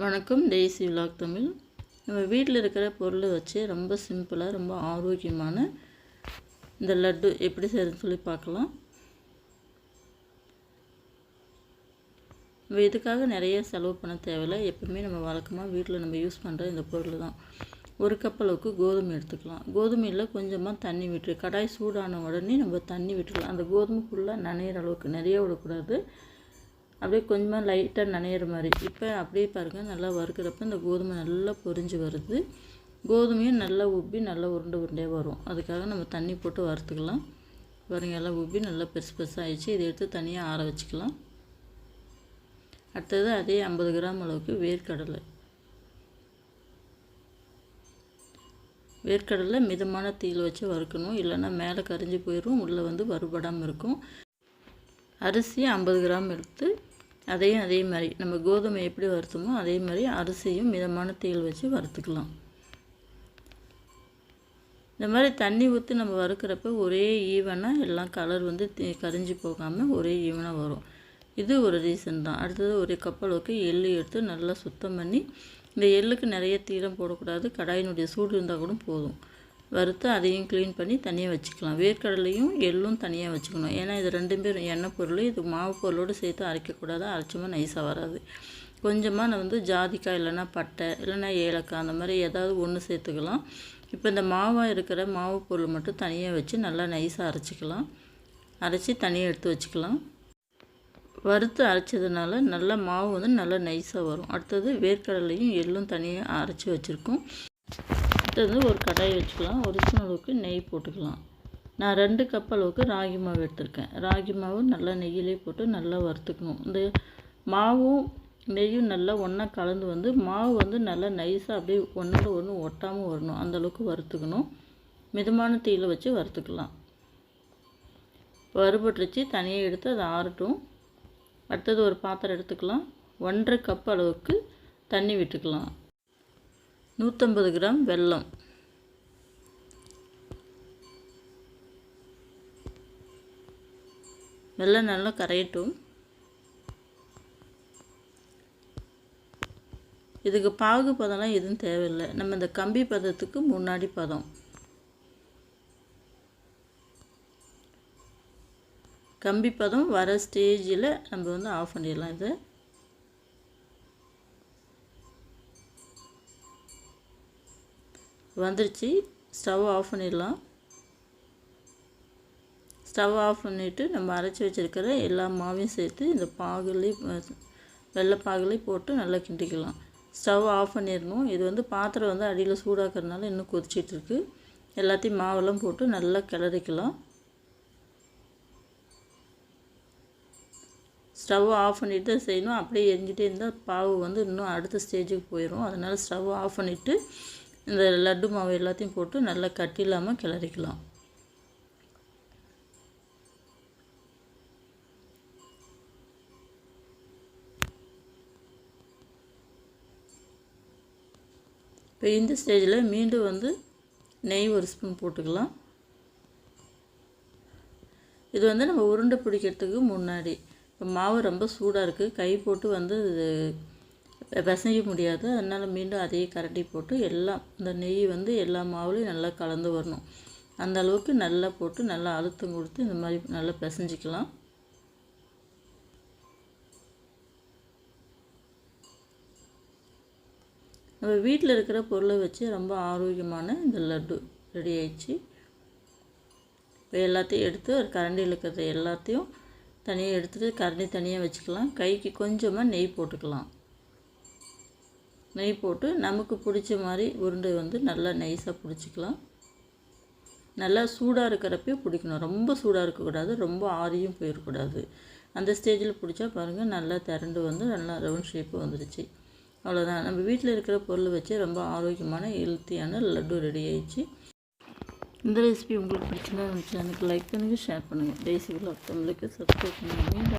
வணக்கம் daisy vlog Tamil. நம்ம வீட்டில் இருக்கிற பொருளை வச்சு ரொம்ப சிம்பிளாக ரொம்ப ஆரோக்கியமான இந்த லட்டு எப்படி செய்யறதுன்னு சொல்லி பார்க்கலாம். நம்ம இதுக்காக நிறைய செலவு பண்ண தேவையில்லை எப்பவுமே நம்ம வழக்கமாக வீட்டில் நம்ம யூஸ் பண்ணுற இந்த பொருள் தான். ஒரு கப் அளவுக்கு கோதுமை எடுத்துக்கலாம். கோதுமையில் கொஞ்சமாக தண்ணி விட்டு கடாய் சூடான உடனே நம்ம தண்ணி விட்டுக்கலாம். அந்த கோதுமை ஃபுல்லாக நனையிற அளவுக்கு நிறைய விடக்கூடாது. அப்படியே கொஞ்சமாக லைட்டாக நனையிற மாதிரி. இப்போ அப்படியே பாருங்கள் நல்லா வறுக்கிறப்ப இந்த கோதுமை நல்லா பொரிஞ்சு வருது. கோதுமையும் நல்லா உப்பி நல்லா உருண்டை உருண்டையாக வரும். அதுக்காக நம்ம தண்ணி போட்டு வறுத்துக்கலாம். பாருங்கள் எல்லாம் உப்பி நல்லா பெருசு பெருசாக ஆயிடுச்சு. இதை எடுத்து தனியாக ஆற வச்சுக்கலாம். அடுத்தது அதே ஐம்பது கிராம் அளவுக்கு வேர்க்கடலை. வேர்க்கடலை மிதமான தீயில் வச்சு வறுக்கணும். இல்லைன்னா மேலே கரிஞ்சு போயிடும் உள்ளே வந்து வறுபடாமல் இருக்கும். அரிசி ஐம்பது கிராம் எடுத்து அதையும் அதே மாதிரி நம்ம கோதுமை எப்படி வறுத்தோமோ அதே மாதிரி அரிசியும் மிதமான தீயில் வச்சு வறுத்துக்கலாம். இந்த மாதிரி தண்ணி ஊற்றி நம்ம வறுக்கிறப்ப ஒரே ஈவனாக எல்லாம் கலர் வந்து கரிஞ்சு போகாமல் ஒரே ஈவனாக வரும். இது ஒரு ரீசன் தான். அடுத்தது ஒரு கப்பலுக்கு எள்ளு எடுத்து நல்லா சுத்தம் பண்ணி இந்த எள்ளுக்கு நிறைய தீரம் போடக்கூடாது. கடாயினுடைய சூடு இருந்தால் கூட போதும். வறுத்து அதையும் க்ளீன் பண்ணி தனியாக வச்சுக்கலாம். வேர்க்கடலையும் எள்ளும் தனியாக வச்சுக்கணும். ஏன்னா இது ரெண்டு பேரும் எண்ணெய் பொருள். இது மாவு பொருளோடு சேர்த்து அரைக்கக்கூடாது. அரைச்சோமா நைஸாக வராது. கொஞ்சமாக நான் வந்து ஜாதிக்காய் இல்லைன்னா பட்டை இல்லைன்னா ஏலக்காய் அந்த மாதிரி ஏதாவது ஒன்று சேர்த்துக்கலாம். இப்போ இந்த மாவாக இருக்கிற மாவு பொருள் மட்டும் தனியாக வச்சு நல்லா நைஸாக அரைச்சிக்கலாம். அரைச்சி தனியாக எடுத்து வச்சுக்கலாம். வறுத்து அரைச்சதுனால நல்லா மாவு வந்து நல்லா நைஸாக வரும். அடுத்தது வேர்க்கடலையும் எள்ளும் தனியாக அரைச்சி வச்சுருக்கோம். அடுத்தது ஒரு கடாய் வச்சுக்கலாம். ஒரு ஸ்பூன் அளவுக்கு நெய் போட்டுக்கலாம். நான் ரெண்டு கப் அளவுக்கு ராகி மாவு எடுத்திருக்கேன். ராகி மாவு நல்லா நெய்யிலே போட்டு நல்லா வறுத்துக்கணும். இந்த மாவும் நெய்யும் நல்லா ஒன்றா கலந்து வந்து மாவு வந்து நல்லா நைஸாக அப்படியே ஒன்றோட ஒன்று ஒட்டாமல் வரணும். அந்தளவுக்கு வறுத்துக்கணும். மிதமான தீயில் வச்சு வறுத்துக்கலாம். வறுபட்டுருச்சு. தனியாக எடுத்து அதை ஆறட்டும். அடுத்தது ஒரு பாத்திரம் எடுத்துக்கலாம். ஒன்றரை கப் அளவுக்கு தண்ணி விட்டுக்கலாம். நூற்றம்பது கிராம் வெல்லம். வெல்லம் நல்லா கரையட்டும். இதுக்கு பாகு பதம்லாம் எதுவும் தேவையில்லை. நம்ம இந்த கம்பி பதத்துக்கு முன்னாடி பதம். கம்பி பதம் வர ஸ்டேஜில் நம்ம வந்து ஆஃப் பண்ணிடலாம் இதை. வந்துருச்சு. ஸ்டவ் ஆஃப் பண்ணிடலாம். ஸ்டவ் ஆஃப் பண்ணிவிட்டு நம்ம அரைச்சி வச்சுருக்கிற எல்லா மாவையும் சேர்த்து இந்த பாகுலேயும் வெள்ளை பாகுலேயும் போட்டு நல்லா கிண்டிக்கலாம். ஸ்டவ் ஆஃப் பண்ணிடணும். இது வந்து பாத்திரம் வந்து அடியில் சூடாக்கிறதுனால இன்னும் கொதிச்சிட்ருக்கு. எல்லாத்தையும் மாவெல்லாம் போட்டு நல்லா கிளறிக்கலாம். ஸ்டவ் ஆஃப் பண்ணிவிட்டு தான் செய்யணும். அப்படியே எரிஞ்சிட்டே இருந்தால் பாவு வந்து இன்னும் அடுத்த ஸ்டேஜுக்கு போயிடும் அதனால் ஸ்டவ் ஆஃப் பண்ணிவிட்டு இந்த லட்டு மாவு எல்லாத்தையும் போட்டு நல்லா கட்டி இல்லாமல் கிளறிக்கலாம். இப்போ இந்த ஸ்டேஜில் மீண்டும் வந்து நெய் ஒரு ஸ்பூன் போட்டுக்கலாம். இது வந்து நம்ம உருண்டை பிடிக்கிறதுக்கு முன்னாடி. இப்போ மாவு ரொம்ப சூடாக இருக்குது கை போட்டு வந்து பிசைய முடியாது. அதனால் மீண்டும் அதையே கரண்டி போட்டு எல்லாம் இந்த நெய் வந்து எல்லா மாவுலையும் நல்லா கலந்து வரணும். அந்த அளவுக்கு நல்லா போட்டு நல்லா அழுத்தம் கொடுத்து இந்த மாதிரி நல்லா பிசைஞ்சிக்கலாம். நம்ம வீட்டில் இருக்கிற பொருளை வச்சு ரொம்ப ஆரோக்கியமான இந்த லட்டு ரெடி ஆயிடுச்சு. இப்போ எல்லாத்தையும் எடுத்து ஒரு கரண்டியில் இருக்கிறத எல்லாத்தையும் தனியாக எடுத்துகிட்டு கரண்டி தனியாக வச்சுக்கலாம். கைக்கு கொஞ்சமாக நெய் போட்டுக்கலாம். நெய் போட்டு நமக்கு பிடிச்ச மாதிரி உருண்டை வந்து நல்லா நைஸாக பிடிச்சிக்கலாம். நல்லா சூடாக இருக்கிறப்பே பிடிக்கணும். ரொம்ப சூடாக இருக்கக்கூடாது. ரொம்ப ஆரியும் போயிடக்கூடாது அந்த ஸ்டேஜில் பிடிச்சா பாருங்கள் நல்லா திரண்டு வந்து நல்லா ரவுண்ட் ஷேப்பு வந்துடுச்சு அவ்வளோதான் நம்ம வீட்டில் இருக்கிற பொருள் வச்சு ரொம்ப ஆரோக்கியமான ஹெல்த்தியான லட்டு ரெடி ஆயிடுச்சு. இந்த ரெசிபி உங்களுக்கு பிடிச்சிருந்தா இருந்துச்சு எனக்கு லைக் பண்ணுங்கள் ஷேர் பண்ணுங்கள் டேசி விழா தமிழுக்கு சப்ஸ்கிரைப் பண்ணுங்கள்